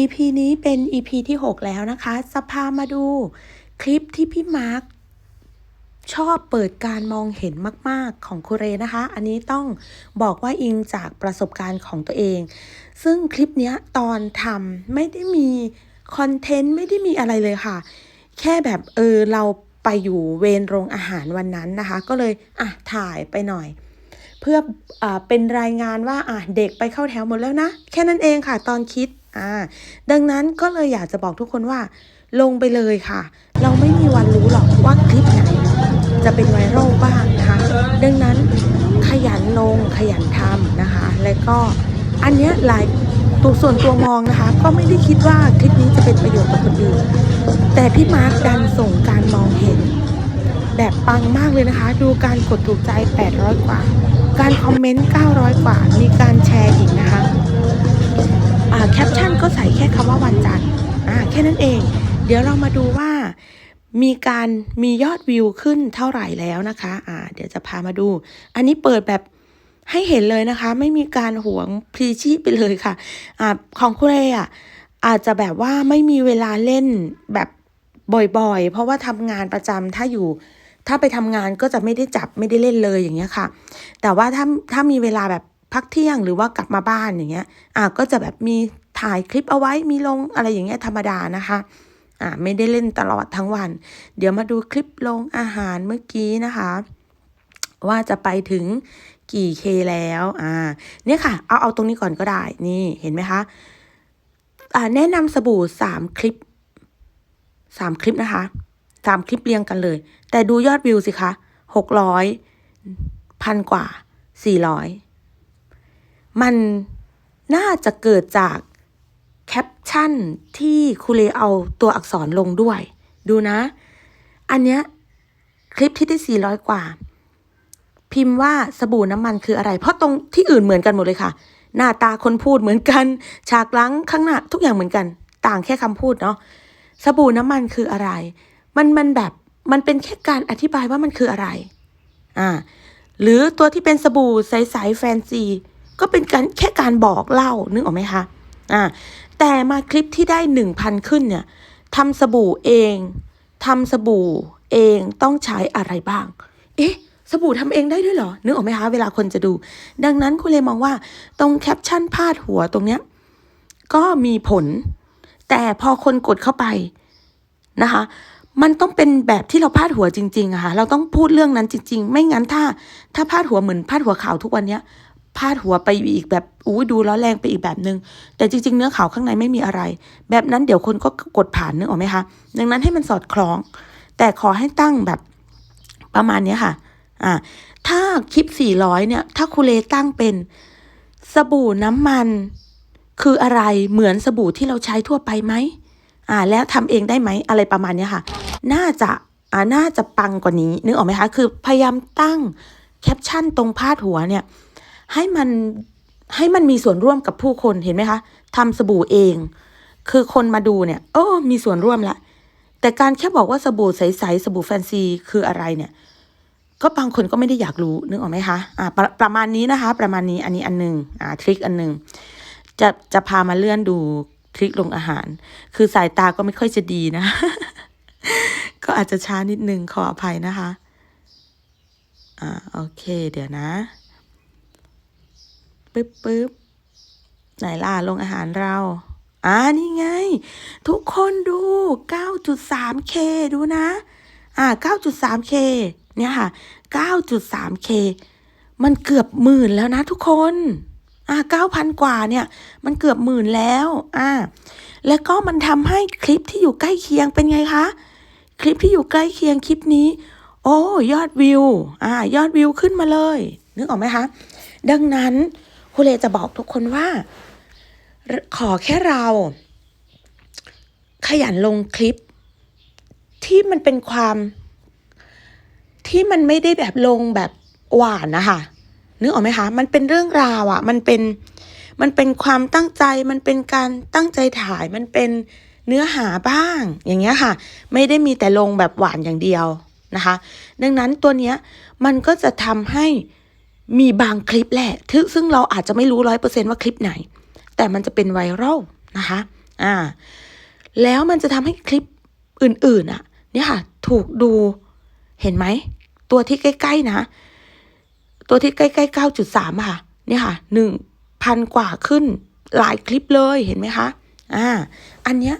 EP นี้เป็น EP ที่ 6 แล้วนะคะจะพามาดูคลิปที่พี่มาร์คชอบเปิดการมองเห็นมาก ๆ ของคุเรนะคะ อันนี้ต้องบอกว่าอิงจากประสบการณ์ของตัวเอง ซึ่งคลิปนี้ตอนทำไม่ได้มีคอนเทนต์ ไม่ได้มีอะไรเลยค่ะ แค่แบบเออเราไปอยู่เวรโรงอาหารวันนั้นนะคะ ก็เลยอะถ่ายไปหน่อย เพื่ออเป็นรายงานว่าอะเด็กไปเข้าแถวหมดแล้วนะ แค่นั้นเองค่ะตอนคิด อ่าดังนั้นก็เลยอยากจะบอกทุกคนว่า ลงไปเลยค่ะ เราไม่มีวันรู้หรอกว่าคลิปไหนจะเป็นไวรัลบ้างนะคะดังนั้นขยันลงขยันทำนะคะ และก็อันเนี้ยหลายตัวส่วนตัวมองนะคะ ก็ไม่ได้คิดว่าคลิปนี้จะเป็นประโยชน์ต่อคนอื่นแต่พี่มาร์คดันส่งการมองเห็น แบบปังมากเลยนะคะ ดูการกดถูกใจ 800 กว่า การคอมเมนต์ 900 กว่า มีการแชร์อีกนะคะ แคปชั่นก็ใส่แค่คำว่าวันจันทร์แค่นั้นเอง เดี๋ยวเรามาดูว่ามีการมียอดวิวขึ้นเท่าไหร่แล้วนะคะอ่าเดี๋ยวจะพามาดู อันนี้เปิดแบบให้เห็นเลยนะคะ ไม่มีการหวงพรีชีพไปเลยค่ะอ่าของคุณเรอะอาจจะแบบว่าไม่มีเวลาเล่นแบบบ่อยๆ เพราะว่าทำงานประจำถ้าอยู่ถ้าไปทำงานก็จะไม่ได้จับไม่ได้เล่นเลยอย่างเงี้ยค่ะ แต่ว่าถ้าถ้ามีเวลาแบบ พักเที่ยงหรือว่ากลับมาบ้านอย่างเงี้ยอะก็จะแบบมีถ่ายคลิปเอาไว้มีลงอะไรอย่างเงี้ยธรรมดานะคะอ่าไม่ได้เล่นตลอดทั้งวัน เดี๋ยวมาดูคลิปลงอาหารเมื่อกี้นะคะ ว่าจะไปถึงกี่เคแล้วอ่าเนี่ยค่ะ เอาเอาตรงนี้ก่อนก็ได้นี่เห็นไหมคะอ่าแนะนำสบู่สามคลิปสามคลิปนะคะสามคลิปเรียงกันเลย แต่ดูยอดวิวสิคะหกร้อยพันกว่าสี่ร้อย มันน่าจะเกิดจากแคปชั่นที่ครูเลเอาตัวอักษรลงด้วย ดูนะ อันเนี้ยคลิปที่ได้สี่ร้อยกว่า พิมพ์ว่าสบู่น้ำมันคืออะไร เพราะตรงที่อื่นเหมือนกันหมดเลยค่ะ หน้าตาคนพูดเหมือนกัน ฉากหลังข้างหน้าทุกอย่างเหมือนกัน ต่างแค่คำพูดเนาะสบู่น้ำมันคืออะไร มันมันแบบมันเป็นแค่การอธิบายว่ามันคืออะไร อ่า หรือตัวที่เป็นสบู่ใสๆแฟนซี ก็เป็นการแค่การบอกเล่านึกออกไหมคะอ่าแต่มาคลิปที่ได้หนึ่งพันขึ้นเนี่ยทำสบู่เองทำสบู่เองต้องใช้อะไรบ้าง เอ๊ะสบู่ทำเองได้ด้วยเหรอ นึกออกไหมคะ เวลาคนจะดู ดังนั้นคุณเลยมองว่าตรงแคปชั่นพาดหัวตรงเนี้ยก็มีผล แต่พอคนกดเข้าไปนะคะ มันต้องเป็นแบบที่เราพาดหัวจริงๆอะค่ะ เราต้องพูดเรื่องนั้นจริง ๆ ไม่งั้นถ้า ถ้าพาดหัวเหมือนพาดหัวข่าวทุกวันเนี้ย พาดหัวไปอีกแบบอู้ดูแล้วแรงไปอีกแบบนึง แต่จริง ๆ เนื้อข่าวข้างในไม่มีอะไร แบบนั้นเดี๋ยวคนก็กดผ่านนึกออกไหมคะ ดังนั้นให้มันสอดคล้อง แต่ขอให้ตั้งแบบประมาณนี้ค่ะ อ่า ถ้าคลิป 400 เนี่ย ถ้าคูเลตั้งเป็นสบู่น้ำมัน คืออะไรเหมือนสบู่ที่เราใช้ทั่วไปไหมอ่า แล้วทำเองได้ไหมอะไรประมาณนี้ค่ะ น่าจะอ่าน่าจะปังกว่านี้นึกออกไหมคะ คือพยายามตั้งแคปชั่นตรงพาดหัวเนี่ย ให้มันให้มันมีส่วนร่วมกับผู้คนเห็นไหมคะทำสบู่เอง คือคนมาดูเนี่ยโอ้มีส่วนร่วมละ แต่การแค่บอกว่าสบู่ใสๆสบู่แฟนซีคืออะไรเนี่ย ก็บางคนก็ไม่ได้อยากรู้นึกออกไหมคะอ่าประประมาณนี้นะคะ ประมาณนี้อันนี้อันหนึ่งอ่าทริคอันหนึ่งจะจะพามาเลื่อนดูทริคลงอาหาร คือสายตาก็ไม่ค่อยจะดีนะ ก็อาจจะช้านิดนึงขออภัยนะคะ อ่าโอเค เดี๋ยวนะ ปึ๊บปึ๊บไหนล่ะลงอาหารเรา อ่านี่ไง ทุกคนดู 9.3K ดูนะ อ่า 9.3K เนี่ยค่ะ 9.3K มันเกือบหมื่นแล้วนะทุกคน อ่า 9,000 กว่าเนี่ย มันเกือบหมื่นแล้ว อ่า แล้วก็มันทำให้คลิปที่อยู่ใกล้เคียงเป็นไงคะ คลิปที่อยู่ใกล้เคียงคลิปนี้ โอ้ ยอดวิว อ่า ยอดวิวขึ้นมาเลย นึกออกไหมคะ ดังนั้น คุณเลจะบอกทุกคนว่า ขอแค่เรา ขยันลงคลิป ที่มันเป็นความ ที่มันไม่ได้แบบลงแบบหวานนะคะนึกออกไหมคะ มันเป็นเรื่องราวอะ่ะ มันเป็น มันเป็นความตั้งใจ มันเป็นการตั้งใจถ่าย มันเป็นเนื้อหาบ้าง อย่างเงี้ยค่ะ ไม่ได้มีแต่ลงแบบหวานอย่างเดียวนะคะ ดังนั้นตัวเนี้ยมันก็จะทำให้ มีบางคลิปแหละทึซึ่งเราอาจจะไม่รู้ร้อยเปอร์เซนว่าคลิปไหน แต่มันจะเป็นไวรัลนะคะ อ่า แล้วมันจะทำให้คลิปอื่นๆอะ เนี่ยค่ะ ถูกดูเห็นไหม ตัวที่ใกล้ๆนะ ตัวที่ใกล้ๆเก้าจุดสามค่ะ เนี่ยค่ะหนึ่งพันกว่าขึ้นหลายคลิปเลยเห็นไหมคะ อ่า อันเนี้ย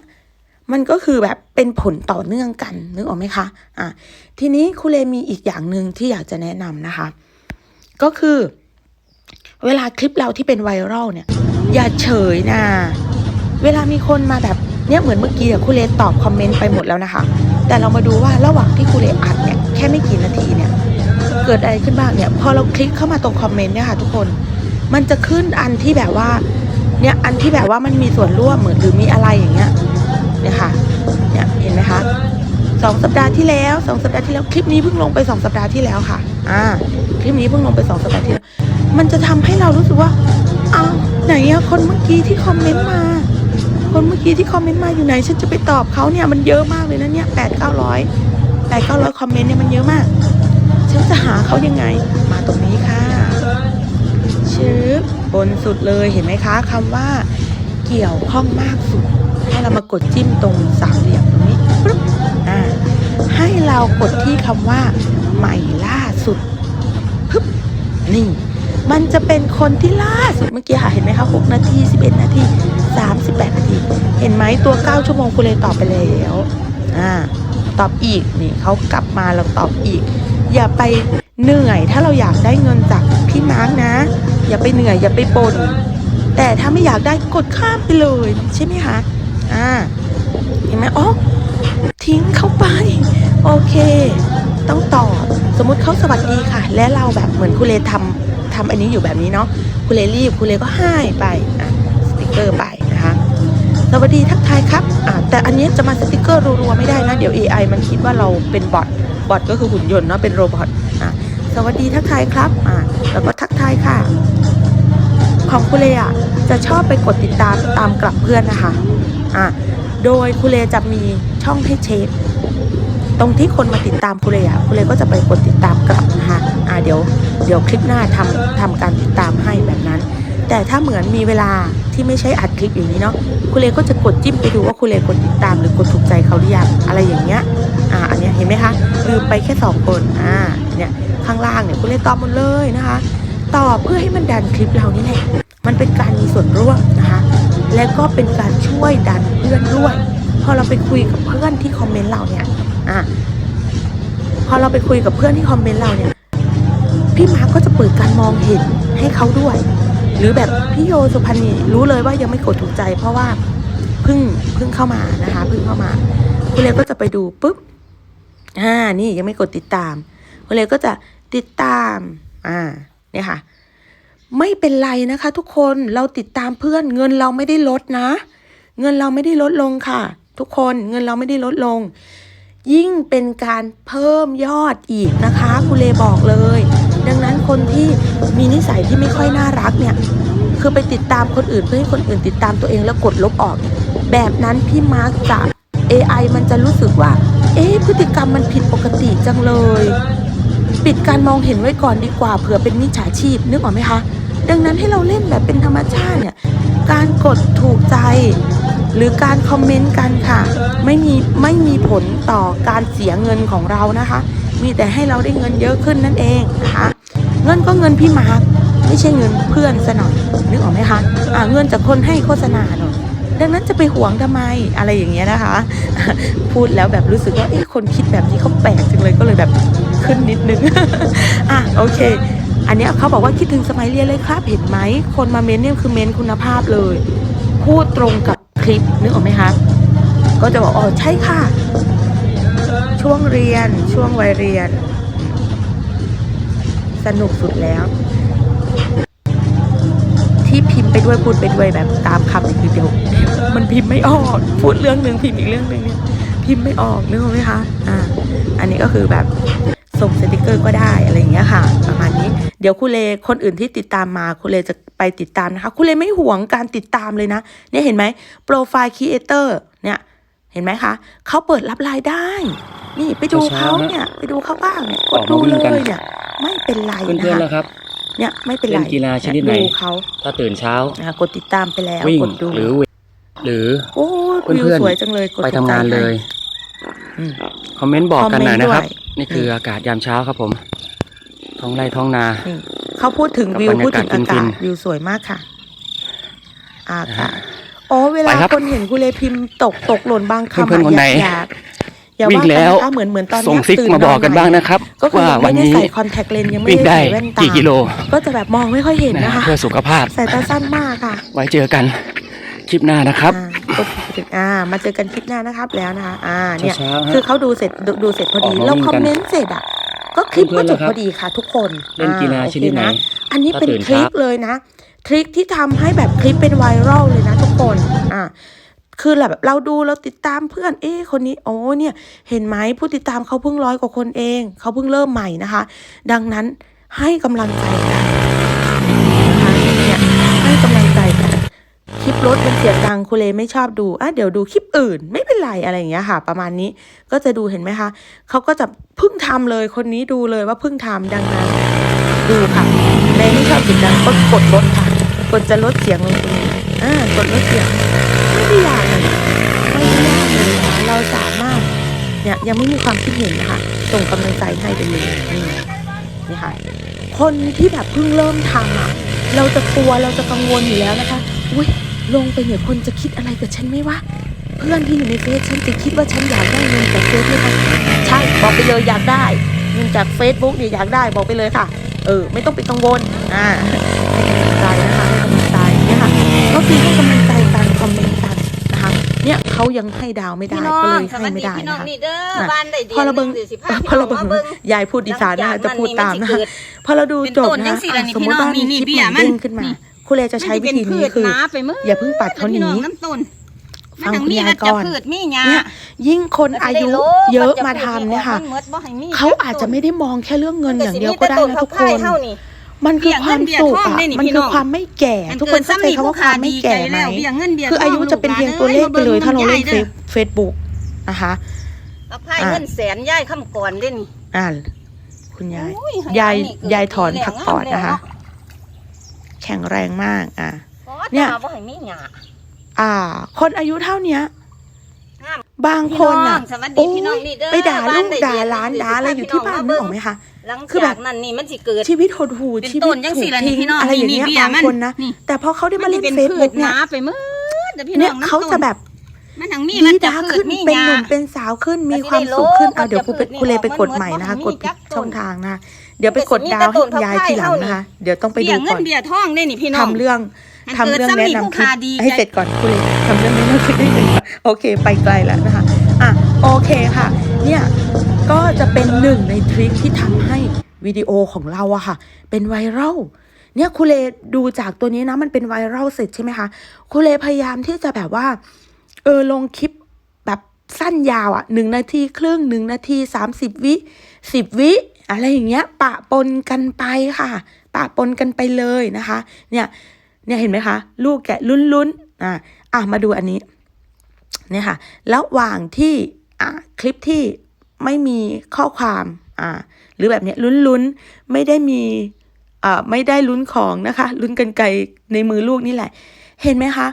มันก็คือแบบเป็นผลต่อเนื่องกันนึกออกไหมคะ อ่าทีนี้ครูเลมีอีกอย่างหนึ่งที่อยากจะแนะนำนะคะ ก็คือ เวลาคลิปเราที่เป็นไวรัลเนี่ย อย่าเฉยนะ เวลามีคนมาแบบเนี่ยเหมือนเมื่อกี้ครูเลตอบคอมเมนต์ไปหมดแล้วนะคะ แต่เรามาดูว่าระหว่างที่ครูเลอัดเนี่ยแค่ไม่กี่นาทีเนี่ย เกิดอะไรขึ้นบ้างเนี่ย พอเราคลิกเข้ามาตรงคอมเมนต์เนี่ยค่ะทุกคน มันจะขึ้นอันที่แบบว่า เนี่ยอันที่แบบว่ามันมีส่วนร่วมเหมือนหรือมีอะไรอย่างเงี้ยเนี่ยค่ะ เนี่ยเห็นไหมคะ สองสัปดาห์ที่แล้วสองสัปดาห์ที่แล้วคลิปนี้เพิ่งลงไปสองสัปดาห์ที่แล้วค่ะ อ่า คลิปนี้เพิ่งลงไปสองสัปดาห์ที่แล้วมันจะทำให้เรารู้สึกว่าอ้าวไหนอะคนเมื่อกี้ที่คอมเมนต์มา คนเมื่อกี้ที่คอมเมนต์มาอยู่ไหน ฉันจะไปตอบเขาเนี่ยมันเยอะมากเลยนะเนี่ยแปดเก้าร้อยแปดเก้าร้อยคอมเมนต์เนี่ยมันเยอะมาก ฉันจะหาเขายังไง มาตรงนี้ค่ะชื่อบนสุดเลยเห็นไหมคะคำว่าเกี่ยวข้องมากสุด ให้เรามากดจิ้มตรงสามเหลี่ยมตรงนี้ ปึ๊บอ่าให้เรากดที่คำว่า ใหม่ล่าสุดปึ๊บนี่ มันจะเป็นคนที่ล่าสุดเมื่อกี้ค่ะ เห็นไหมคะ6นาที 11 นาที 38 นาที เห็นไหมตัว 9 ชั่วโมงคุณเลยตอบไปแล้วอ่าตอบอีกนี่เขากลับมาเราตอบอีก อย่าไปเหนื่อยถ้าเราอยากได้เงินจากพี่มาร์กนะ อย่าไปเหนื่อยอย่าไปบน่นแต่ถ้าไม่อยากได้กดข้ามไปเลย ใช่ไหมคะอ่าเห็นไหมอ๋อ ทิ้งเขาไป โอเค ต้องตอบสมมุติเขาสวัสดีค่ะ และเราแบบเหมือนคุณเลทำทำอันนี้อยู่แบบนี้เนาะคุณเลรีบคุณเลก็ให้ไปอะสติกเกอร์ไปนะคะสวัสดีทักทายครับอะแต่อันนี้จะมาสติกเกอร์รัวๆไม่ได้นะ เดี๋ยว AI มันคิดว่าเราเป็นบอทบอทก็คือหุ่นยนต์เนาะเป็นโรบอทอะสวัสดีทักทายครับอะแล้วก็ทักทายค่ะของคุณเลอะจะชอบไปกดติดตามตามกลับเพื่อนนะคะอะ โดยคุเลจะมีช่องให้เช็คตรงที่คนมาติดตามคุเลอะคุเลก็จะไปกดติดตามกลับนะคะอ่าเดี๋ยวเดี๋ยวคลิปหน้าทำทำการติดตามให้แบบนั้น แต่ถ้าเหมือนมีเวลาที่ไม่ใช่อัดคลิปอย่างนี้เนาะคุเลก็จะกดจิ้มไปดูว่าคุเลกดติดตามหรือกดถูกใจเขาหรือยังอะไรอย่างเงี้ยอ่าอันเนี้ยเห็นไหมคะลืมไปแค่สองคนอ่าเนี่ยข้างล่างเนี่ยคุเลตอบหมดเลยนะคะตอบเพื่อให้มันดันคลิปเรานี่แหละ มันเป็นการมีส่วนร่วมนะคะ และก็เป็นการช่วยดันเพื่อนด้วย พอเราไปคุยกับเพื่อนที่คอมเมนต์เราเนี่ยอะพอเราไปคุยกับเพื่อนที่คอมเมนต์เราเนี่ย พี่มาร์คก็จะเปิดการมองเห็นให้เขาด้วย หรือแบบพี่โยสุพันธ์นีรู้เลยว่ายังไม่กดถูกใจ เพราะว่าเพิ่งเพิ่งเข้ามานะคะเพิ่งเข้ามาคุณเลก็จะไปดูปุ๊บอ่านี่ยังไม่กดติดตามคุณเลก็จะติดตาม อ่าเนี่ยค่ะ ไม่เป็นไรนะคะทุกคนเราติดตามเพื่อนเงินเราไม่ได้ลดนะ เงินเราไม่ได้ลดลงค่ะ ทุกคนเงินเราไม่ได้ลดลง ยิ่งเป็นการเพิ่มยอดอีกนะคะคุณเลบอกเลย ดังนั้นคนที่มีนิสัยที่ไม่ค่อยน่ารักเนี่ยคือไปติดตามคนอื่นเพื่อให้คนอื่นติดตามตัวเองแล้วกดลบออก แบบนั้นพี่มาร์กจะ AI มันจะรู้สึกว่า เอ๊ะพฤติกรรมมันผิดปกติจังเลย ปิดการมองเห็นไว้ก่อนดีกว่าเผื่อเป็นมิจฉาชีพนึกออกไหมคะ ดังนั้นให้เราเล่นแบบเป็นธรรมชาติเนี่ย การกดถูกใจ หรือการคอมเมนต์กันค่ะ ไม่มีไม่มีผลต่อการเสียเงินของเรานะคะ มีแต่ให้เราได้เงินเยอะขึ้นนั่นเองนะคะ เงินก็เงินพี่มาร์คไม่ใช่เงินเพื่อนซะหน่อยนึกออกไหมคะอ่าเงินจากคนให้โฆษณาหน่อยดังนั้นจะไปหวงทำไมอะไรอย่างเงี้ยนะคะ พูดแล้วแบบรู้สึกว่าเอ๊ะคนคิดแบบนี้เขาแปลกจังเลยก็เลยแบบขึ้นนิดนึง อะโอเค อันนี้เขาบอกว่าคิดถึงสมัยเรียนเลยครับ เห็นไหม คนมาเม้นเนี่ยคือเม้นคุณภาพเลย พูดตรงกับคลิปนึกออกไหมคะ ก็จะบอกอ๋อใช่ค่ะ ช่วงเรียนช่วงวัยเรียน สนุกสุดแล้ว ที่พิมพ์ไปด้วยพูดไปด้วยแบบตามคำคือเดี๋ยวเดี๋ยวมันพิมพ์ไม่ออกพูดเรื่องหนึ่งพิมพ์อีกเรื่องหนึ่งเนี่ยพิมพ์ไม่ออกนึกออกไหมคะ อ่า อันนี้ก็คือแบบ ส่งสติกเกอร์ก็ได้อะไรอย่างเงี้ยค่ะ ประมาณนี้ เดี๋ยวคุณเลคนอื่นที่ติดตามมาคุณเลจะไปติดตามนะคะคุณเลไม่หวงการติดตามเลยนะ เนี่ยเห็นไหมโปรไฟล์ครีเอเตอร์เนี่ยเห็นไหมคะเขาเปิดรับรายได้ นี่ไปดูเขาเนี่ยไปดูเขาบ้างเนี่ยกดดูเลยเนี่ยไม่เป็นไรนะเพื่อนๆคะแล้วครับเนี่ยไม่เป็นไรเล่นกีฬาชนิดไหนดูเขาถ้าตื่นเช้าอะกดติดตามไปแล้ววิ่งกดดูหรือเวหรือโอ้วิวเพื่อนๆสวยจังเลยกดไปถูทำกใจงานเลยอืมคอมเมนต์บอกกันหน่อยนะครับคอมเม นต์ด้วยนี่คืออากาศยามเช้าครับผม ท้องไร่ท้องนานี่เขาพูดถึงกับวิวบรรยากาศพูดถึงอาฟิกาศนวิวสวยมากค่ะ อากาศอ๋อเวลาไปครับคนเห็นกุเลพิมพ์ตกตกหล่นบางคำเพื่อนๆคนไหนอย่าอย่าวิ่ว่างกันแล้วนะคะเหมือนเหมือนตอนเนี้ยส่งซิกตื่มาบอกกันหบ้างนะครับก็คือว่ายังวัไม่นได้นี้ใส่คอนแทคเลนส์ยังไม่วิ่งได้ได้ใส่แว่นตากี่กิโล ก็จะแบบมองไม่ค่อยเห็นนะนะคะเพื่อสุขภาพสายตาสั้นมากค่ะ ไว้เจอกัน คลิปหน้านะครับอ่ากดถึงอ่า มาเจอกันคลิปหน้านะครับแล้วนะคะ อ่า เนี่ย เช้าๆฮะคือเขาดูเสร็จดูดูเสร็จพอดีออกมาเราวิ่งคอมกันเมนต์เสร็จอะ ก็คลิปเพื่ก็อนๆจบนะครับพอดีค่ะทุกคนเล่นกีฬาอ่ชนิดไหนโอเคอันนี้เป็นถ้าตื่นทริคเช้า เลยนะ ทริคที่ทำให้แบบคลิปเป็นไวรัลเลยนะทุกคน อ่า คือแบบเราดูเราติดตามเพื่อน เอ๊ะคนนี้ โอ้เนี่ย เห็นไหมผู้ติดตามเขาเพิ่งร้อยกว่าคนเอง เขาเพิ่งเริ่มใหม่นะคะ ดังนั้นให้กำลังใจกันนะคะเนี่ยให้กำลังใจกัน คลิปรถเป็นเสียงดังคุเลไม่ชอบดูอะเดี๋ยวดูคลิปอื่น ไม่เป็นไรอะไรอย่างเงี้ยค่ะ ประมาณนี้ก็จะดูเห็นไหมคะเขาก็จะพิ่งทำเลยคนนี้ดูเลยว่าพิ่งทำดังนั้นดูค่ะในไม่ชอบเสียงดังก็กดลดค่ะ กดจะลดเสียงลงตรงนี้อ่ากดลดเสียงไม่ได้ยากเลยไม่ได้ยากเลยนะคะเราสามารถเนี่ยยังไม่มีความคิดเห็นนะคะส่งกำลังใจให้ไปเลยนี่นี่ค่ะคนที่แบบเพิ่งเริ่มทำอะเราจะกลัวเราจะกังวลอยู่แล้วนะคะ อุ้ยลงไปเนี่ยคนจะคิดอะไรกับฉันไหมวะ เพื่อนที่อยู่ในเฟซฉันจะคิดว่าฉันอยากได้เงินจากเฟซไหมคะใช่บอกไปเลยอยากได้เงินจากเฟซบุ๊กเนี่ยอยากได้บอกไปเลยค่ะ เออ ไม่ต้องไปกังวลอ่าให้กำลังใจนะคะให้กำลังใจเนี่ยค่ะก็คือให้กำลังใจกันคอมเมนต์กันนะคะเนี่ยเขายังให้ดาวไม่ได้พี่น้อก็เลงยสให้วัสไม่ดีได้พี่น้อนะงคะนี่เด้อน่ะบ้านได้เดีพอเราเบิ่งหนึ่สิพาพี่พอน้เราองเบิ่งมาเบิ่งยายพูดอีสานนะคะจะพูดตามนะคะพอเราดูเป็นจบต้นนะจัคะงสิล่ะนี่สมพี่มติน้องว่านี่มีนี่คลิปเบี้ใหยม่มันเด้งขึ้นมานี่ คุณเลยจะใช้วิธีนี้คือมัจะเป็พืชหนาไปมืดอย่าเพิ่งปัดเขาหนีแล้วพี่น้องน้ำต้นฟังมันคุณมียายวัชก่อนพืชมีหญ้าเนี่ยยิ่งคนอายุมันจได้โลเยอะวัชมาพืชทำเนี่ยค่ะมัหมดบ่ให้มีเขาอาจจะไม่ได้มองแค่เรื่องเงินอย่างเดียวก็ได้นะทุกคนเท่านี่มันคือความสุขเบี้อะยเงินเบี้ยทองได้นี่มันพี่คืน้อองความไม่แก่ ทุกคนเข้าใจคำว่าความไม่แก่ไหมเบี้ยเงินเบี้ยคืออายุจะเป็นเพียงตัวเลขไปเลยถ้าเราเล่นเฟซเฟซบุ๊กนะคะกับไพ่เงินแสนย่ายคำก่อนเด้นี่อ่าคุณยายอุ้ให้ยายอันนี้เกิดยายถอนปีแล้วผักปอดนะคะ แข็งแรงมากอะ เนี่เนี่ยย บ่ให้มีหญ้าอ่า คนอายุเท่าเนี้ย งาม บางคนอะพี่น้องสวัสดีพี่น้องนี่เด้อไปด่าบ้าลูนกได้ด่าเรียนหล้านหนังสือด่าอะไรอยู่ที่บ้านพี่นึน้กองออกไหมคะ หลังคือแบจาบ กนั้นนี่มันสิเกิด ชีวิตหดหูเป็นชีวิต้ตนจังถูสิกล่ะนี่ทิ้งพี่น้องอะไรอย่างเงี้ยนี่นี่บางเบี้ยมันคนนะนี่ แต่พอเขาได้มาเล่นเป็นเฟซพืบุ๊ชกหเนี่ยนาไปมืดแต่พี่น้เนี่อยงเขาจะแบบ มันทั้งมีดีมันจะดาพืขึ้ชนมีเป็นหหญ้านุ่มเป็นสาวขึ้นมีมันจะความได้สุขขึ้นโลกเอาเดี๋ยวมันจะกูไปพืชกูเลยไปนี่กดใหม่นะคะมันกมีดจักต้นช่องทางนะคะเดี๋ยวไปกดดาวให้คุณยายทีหลังนะคะ เดี๋ยวต้องไปดูเบี้ยเงิก่อนนเบี้ยทองได้นี่พี่น้อง ทำเรื่องมันทำเรื่องเกิดแนะซ้ำนี่นำผู้คลิปค้าดีให้เสร็จก่อนคุณเลยทำเรื่องแนะนำคลิปให้เสร็จก่อนโอเค ไปไกลแล้วนะคะอะโอเคค่ะ เนี่ยก็จะเป็นหนึ่งในทริคที่ทำให้วิดีโอของเราอะค่ะ เป็นไวรัลเนี่ยคุณเลดูจากตัวนี้นะมันเป็นไวรัลเสร็จใช่ไหมคะคุณเลพยายามที่จะแบบว่า เออลงคลิปแบบสั้นยาวอะ่ะหนึ่งนาทีครึ่งหนึ่งนาทีสามสิบวิสิบวิอะไรอย่างเงี้ย ปะปนกันไปค่ะ ปะปนกันไปเลยนะคะ เนี่ยเนี่ยเห็นไหมคะ ลูกแกะลุ้นๆอะอะมาดูอันนี้เนี่ยค่ะระหว่างที่อะคลิปที่ไม่มีข้อความอ่าหรือแบบเนี้ยลุ้นๆไม่ได้มีอ่าไม่ได้ลุ้นของนะคะ ลุ้นกันไกลในมือลูกนี่แหละ เห็นไหมคะ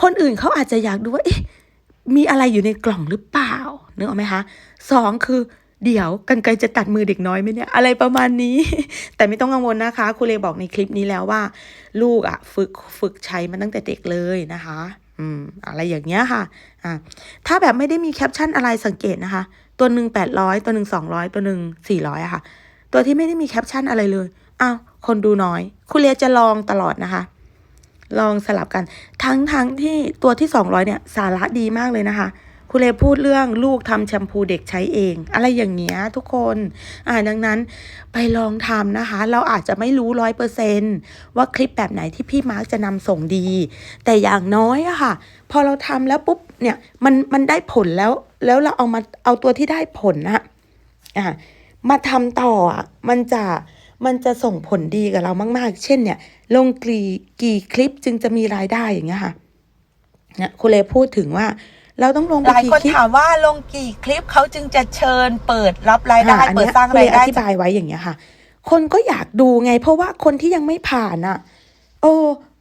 คนอื่นเขาอาจจะอยากดูว่าเอ๊ะ มีอะไรอยู่ในกล่องหรือเปล่านึกออกไหมคะสองคือเดี๋ยวกันไกลจะตัดมือเด็กน้อยไหมเนี่ยอะไรประมาณนี้ แต่ไม่ต้องกังวลนะคะครูเลบอกในคลิปนี้แล้วว่า ลูกอะ่ะฝึกฝึกใช้มันตั้งแต่เด็กเลยนะคะอืมอะไรอย่างเงี้ยค่ะอ่าถ้าแบบไม่ได้มีแคปชั่นอะไรสังเกตนะคะ ตัวหนึ่งแปดร้อยตัวหนึ่งสองร้อยตัวหนึ่งสี่ร้อยอะค่ะ ตัวที่ไม่ได้มีแคปชั่นอะไรเลยอ้าวคนดูน้อยครูเลจะลองตลอดนะคะ ลองสลับกัน ทั้งทั้งที่ตัวที่ 200 เนี่ย สาระดีมากเลยนะคะคุณเลพูดเรื่องลูกทำแชมพูเด็กใช้เอง อะไรอย่างเงี้ยทุกคน อ่าดังนั้นไปลองทำนะคะ เราอาจจะไม่รู้ร้อยเปอร์เซนว่าคลิปแบบไหนที่พี่มาร์กจะนำส่งดี แต่อย่างน้อยอะค่ะ พอเราทำแล้วปุ๊บเนี่ยมันมันได้ผลแล้วแล้วเราเอามาเอาตัวที่ได้ผลนะอ่ามาทำต่ออะมันจะ มันจะส่งผลดีกับเรามาก ๆ เช่นเนี่ย ลงกี่กี่คลิปจึงจะมีรายได้อย่างเงี้ยค่ะเนี่ยคุณเลพูดถึงว่า เราต้องลงไปหลายกี่คนคลิปถามว่าลงกี่คลิปเขาจึงจะเชิญเปิดรับรายได้อะอันเปิดเนี้ยสร้างคุณเลรายได้อธิบายไว้อย่างเงี้ยค่ะ คนก็อยากดูไง เพราะว่าคนที่ยังไม่ผ่านอะ โอ้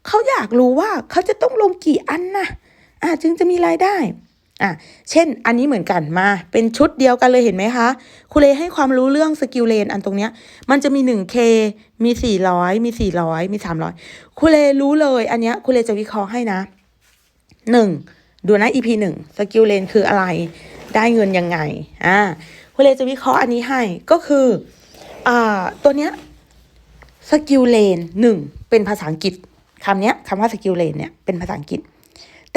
เขาอยากรู้ว่าเขาจะต้องลงกี่อันนะอะอะจึงจะมีรายได้ อะเช่น อันนี้เหมือนกันมา เป็นชุดเดียวกันเลยเห็นไหมคะครูเลให้ความรู้เรื่องสกิลเลนอันตรงเนี้ย มันจะมี 1K มี 400 มี 400 มี 300ครูเลรู้เลย อันเนี้ยครูเลจะวิเคราะห์ให้นะ 1. ดูนะ EP 1สกิลเลนคืออะไร ได้เงินยังไง อ่าครูเลจะวิเคราะห์อันนี้ให้ ก็คือ อ่า ตัวเนี้ยสกิลเลนหนึ่งเป็นภาษาอังกฤษคำเนี้ยคำว่าสกิลเลนเนี่ยเป็นภาษาอังกฤษ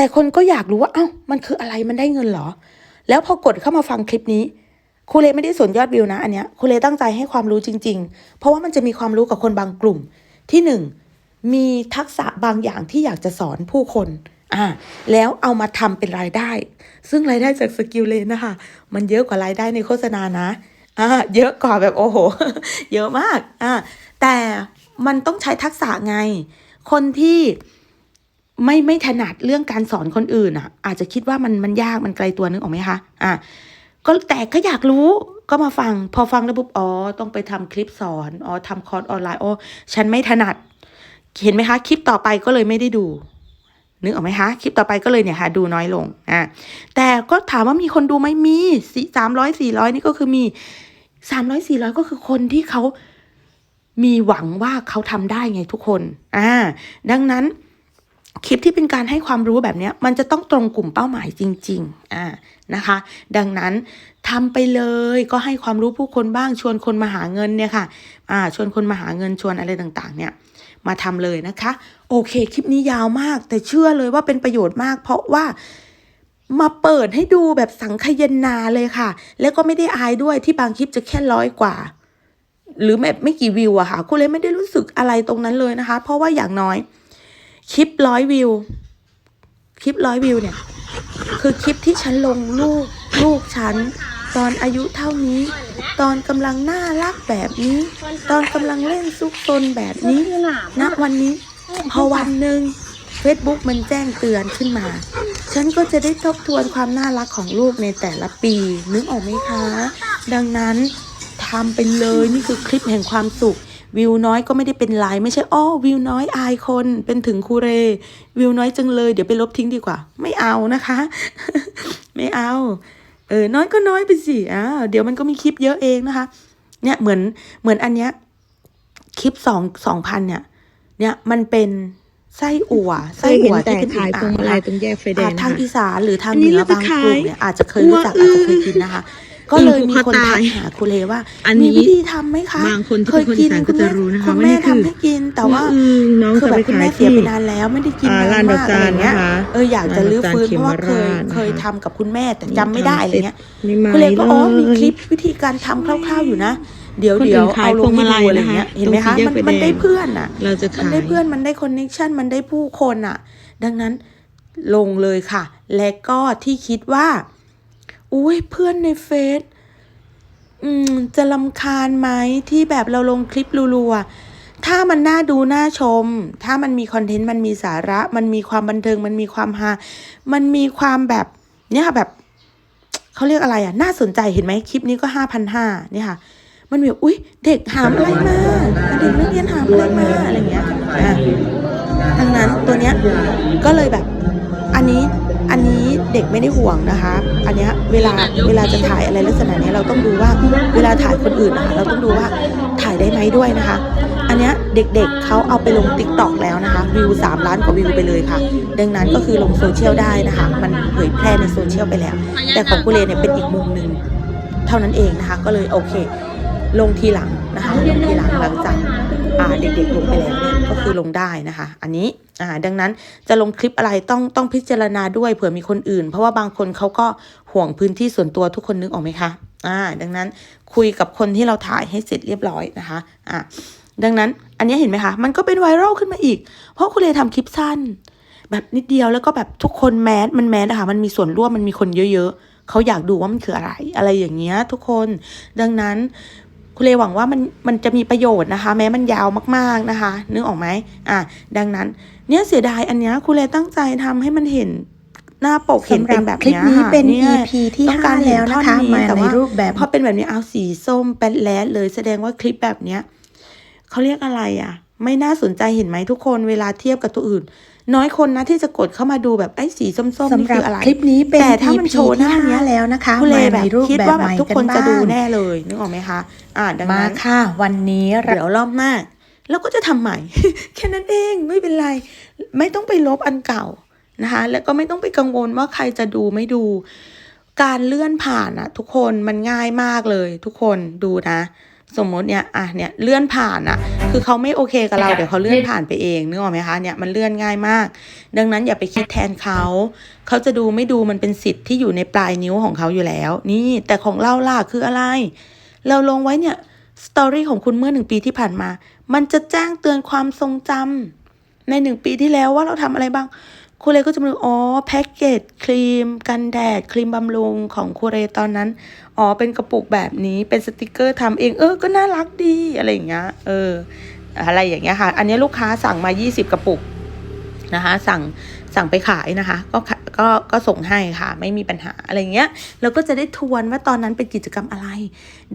แต่คนก็อยากรู้ว่าเอ้ามันคืออะไรมันได้เงินเหรอ แล้วพอกดเข้ามาฟังคลิปนี้ครูเลไม่ได้สนยอดวิวนะอันเนี้ยครูเลตั้งใจให้ความรู้จริง ๆ เพราะว่ามันจะมีความรู้กับคนบางกลุ่ม ที่หนึ่งมีทักษะบางอย่างที่อยากจะสอนผู้คนอ่าแล้วเอามาทำเป็นรายได้ ซึ่งรายได้จากสกิลเลนนะคะมันเยอะกว่ารายได้ในโฆษณานะอ่าเยอะกว่าแบบโอ้โห เยอะมากอ่าแต่มันต้องใช้ทักษะไง คนที่ ไม่ไม่ถนัดเรื่องการสอนคนอื่นอะ อาจจะคิดว่ามันมันยากมันไกลตัวนึกออกไหมคะอะก็แต่ก็อยากรู้ก็มาฟัง พอฟังแล้วปุ๊บอ๋อต้องไปทำคลิปสอนอ๋อทำคอร์สออนไลน์อ๋อฉันไม่ถนัด เห็นไหมคะ คลิปต่อไปก็เลยไม่ได้ดูนึกออกไหมคะ คลิปต่อไปก็เลยเนี่ยค่ะ ดูน้อยลงอะแต่ก็ถามว่ามีคนดูไหมมีสี่สามร้อยสี่ร้อยนี่ก็คือมีสามร้อยสี่ร้อยก็คือคนที่เขามีหวังว่าเขาทำได้ไงทุกคนอ่าดังนั้น คลิปที่เป็นการให้ความรู้แบบนี้มันจะต้องตรงกลุ่มเป้าหมายจริงๆอ่านะคะ ดังนั้นทำไปเลยก็ให้ความรู้ผู้คนบ้างชวนคนมาหาเงินเนี่ยค่ะอ่าชวนคนมาหาเงินชวนอะไรต่างๆ เนี่ยมาทำเลยนะคะ โอเค คลิปนี้ยาวมาก แต่เชื่อเลยว่าเป็นประโยชน์มาก เพราะว่ามาเปิดให้ดูแบบสังคายนาเลยค่ะ แล้วก็ไม่ได้อายด้วยที่บางคลิปจะแค่ร้อยกว่า หรือแบบไม่กี่วิวอะค่ะคุณเลยไม่ได้รู้สึกอะไรตรงนั้นเลยนะคะ เพราะว่าอย่างน้อย คลิปร้อยวิว คลิปร้อยวิวเนี่ย คือคลิปที่ฉันลงลูกลูกฉัน ตอนอายุเท่านี้ ตอนกำลังน่ารักแบบนี้ ตอนกำลังเล่นซุกซนแบบนี้ณวันนี้ พอวันหนึ่ง Facebook มันแจ้งเตือนขึ้นมา ฉันก็จะได้ทบทวนความน่ารักของลูกในแต่ละปี นึกออกไหมคะ ดังนั้นทำไปเลยนี่คือคลิปแห่งความสุข วิวน้อยก็ไม่ได้เป็นไรไม่ใช่อ้อวิวน้อยอายคนเป็นถึงครูเร วิวน้อยจังเลย เดี๋ยวไปลบทิ้งดีกว่า ไม่เอานะคะ ไม่เอา เออน้อยก็น้อยไปสิอ้าวเดี๋ยวมันก็มีคลิปเยอะเองนะคะ เนี่ยเหมือนเหมือนอันเนี้ยคลิปสองสองพันเนี่ย เนี่ยมันเป็นไส้อั่วเคไส้ยเห็นอั่วแต่ที่เป็นขายอึ่พวงงมาอ่างลัยนะคะตรงแยกไฟแดอ่างทางค่ะอีสานหรือทางอันเหนี้นือเราจะบางกลุ่มเนี่ยขายอาจจะเคยรู้จักหัอาจวจะเคยอึ่งกินนะคะ ก็เลยมีคนอึ่งผูกคอทัตากยหาครูเลว่าอันมีนี้วิธีทำไหมคะบางคนที่เคยเป็นคนกิอีสานก็จะรู้นะคะคุณว่าแม่นี่คือทำให้กิน แต่ว่าหัวอึ่งน้องคือจะแบไปบคุณขาแม่ยเสียที่ไปนานแล้วไม่ได้กินอ่านานร้านดอกมากจาอะไรนเงี้ยนะคะเอออยากจะรื้อฟื้นร้านดอกจานเพราะว่าเคยเขมราชนะคะเคยทำกับคุณแม่แต่จำไม่นี่ได้ทำอะไรเงี้ยนี่ไม้คุณเลยก็อ๋อเลยมีคลิปวิธีการทำคร่าวๆอยู่นะเดี๋ยวคนอื่นเดี๋ยวขายเอาลงพวงให้มาลัดูยอะไรนะคะเงี้ยเห็นไหมคะตรงสี่แยกมันไฟแดงมันได้เพื่อนอะเราจะมันขายได้เพื่อนมันได้คอนเน็ชันมันได้ผู้คนอะดังนั้นลงเลยค่ะ และก็ที่คิดว่า อุ้ยเพื่อนในเฟซอืมจะลำคาญไหมที่แบบเราลงคลิปรัวๆ ถ้ามันน่าดูน่าชม ถ้ามันมีคอนเทนต์ มันมีสาระ มันมีความบันเทิง มันมีความฮา มันมีความแบบเนี่ยค่ะแบบเขาเรียกอะไรอะ น่าสนใจเห็นไหมคลิปนี้ก็ห้าพันห้าเนี่ยค่ะ มันแบบอุ้ยเด็กหามอะไรมาเด็กนักเรียนหามอะไรมาอะไรอย่างเงี้ยอะดังนั้นตัวเนี้ยก็เลยแบบ อันนี้อันนี้ เด็กไม่ได้ห่วงนะคะ อันนี้เวลาเวลาจะถ่ายอะไรลักษณะนี้เราต้องดูว่าเวลาถ่ายคนอื่นนะคะเราต้องดูว่าถ่ายได้ไหมด้วยนะคะ อันนี้เด็กๆเขาเอาไปลงติ๊กต็อกแล้วนะคะวิว3ล้านกว่าวิวไปเลยค่ะ ดังนั้นก็คือลงโซเชียลได้นะคะ มันเผยแพร่ในโซเชียลไปแล้ว แต่ของกุเลเนี่ยเป็นอีกมุมหนึ่งเท่านั้นเองนะคะ ก็เลยโอเค ลงทีหลังนะคะลงทีหลังหลังจาก เด็กๆลงไปแล้วเนี่ยก็คือลงได้นะคะ อันนี้ดังนั้นจะลงคลิปอะไรต้องต้องพิจารณาด้วยเผื่อมีคนอื่น เพราะว่าบางคนเขาก็ห่วงพื้นที่ส่วนตัวทุกคนนึกออกไหมคะอ่าดังนั้นคุยกับคนที่เราถ่ายให้เสร็จเรียบร้อยนะคะอ่าดังนั้นอันนี้เห็นไหมคะ มันก็เป็นไวรัลขึ้นมาอีก เพราะคุณเลยทำคลิปสั้น แบบนิดเดียวแล้วก็แบบทุกคนแมสมันแมสนะคะมันมีส่วนร่วมมันมีคนเยอะ ๆเขาอยากดูว่ามันคืออะไร อะไรอย่างเงี้ยทุกคน ดังนั้น คุณเลหวังว่ามันมันจะมีประโยชน์นะคะ แม้มันยาวมากๆนะคะ นึกออกไหมอะดังนั้น เนี่ยเสียดายอันเนี้ยคุณเลตั้งใจทำให้มันเห็นหน้าปกเห็นเป็นแบบคลิปเนี้ยนี้ค่ะเป็นย EP ที่ต้องการห้าเห็นแล้วท่อนะคะนี้มาแต่ในว่ารูปแบบพอเป็นแบบนี้เอาสีส้มแป๊ดแลดเลยแสดงว่าคลิปแบบเนี้ยเขาเรียกอะไรอะ ไม่น่าสนใจเห็นไหมทุกคนเวลาเทียบกับตัวอื่น น้อยคนนะที่จะกดเข้ามาดูแบบไอ้สีส้มๆสำนี่หรับคืออะไรคลิปนี้เป็นแต่ถ้ามัน EP โชว์หน้าที่เนี้ยห้าแล้วนะคะคุณเลยมาแบในบรูปคิดแบบว่าแบใหบม่ทุกกันคนจะบ้างดูแน่เลยนึกออกไหมคะอ่าดังมานั้นค่ะ วันนี้เราเดี๋ยวรอบหน้าเราก็จะทำใหม่ แค่นั้นเองไม่เป็นไร ไม่ต้องไปลบอันเก่านะคะ แล้วก็ไม่ต้องไปกังวลว่าใครจะดูไม่ดู การเลื่อนผ่านอะทุกคนมันง่ายมากเลย ทุกคนดูนะ สมมติเนี่ยอะเนี่ยเลื่อนผ่านอะคือเขาไม่โอเคกับเราเดี๋ยวเขาเลื่อนผ่านไปเองนึกออกไหมคะเนี่ยมันเลื่อนง่ายมาก ดังนั้นอย่าไปคิดแทนเขาเขาจะดูไม่ดูมันเป็นสิทธิ์ที่อยู่ในปลายนิ้วของเขาอยู่แล้ว นี่แต่ของเราล่ะคืออะไร เราลงไว้เนี่ยสตอรี่ของคุณเมื่อหนึ่งปีที่ผ่านมา มันจะแจ้งเตือนความทรงจำในหนึ่งปีที่แล้วว่าเราทำอะไรบ้าง คูเรก็จะมาดูอ๋อแพ็กเกจครีม กันแดดครีมบำรุงของคูเรตอนนั้น อ๋อเป็นกระปุกแบบนี้เป็นสติกเกอร์ทำเองเออก็น่ารักดีอะไรอย่างเงี้ยเอออะไรอย่างเงี้ยค่ะ อันนี้ลูกค้าสั่งมา 20 กระปุกนะคะ สั่งสั่งไปขายนะคะ ก็ ก็ก็ส่งให้ค่ะ ไม่มีปัญหาอะไรเงี้ยเราก็จะได้ทวนว่าตอนนั้นเป็นกิจกรรมอะไร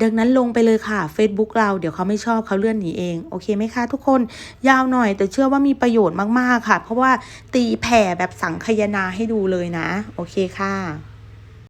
ดังนั้นลงไปเลยค่ะ Facebook เราเดี๋ยวเขาไม่ชอบเขาเลื่อนหนีเองโอเคไหมคะทุกคนยาวหน่อย แต่เชื่อว่ามีประโยชน์มากๆค่ะ เพราะว่าตีแผ่แบบสังคยนาให้ดูเลยนะ โอเคค่ะ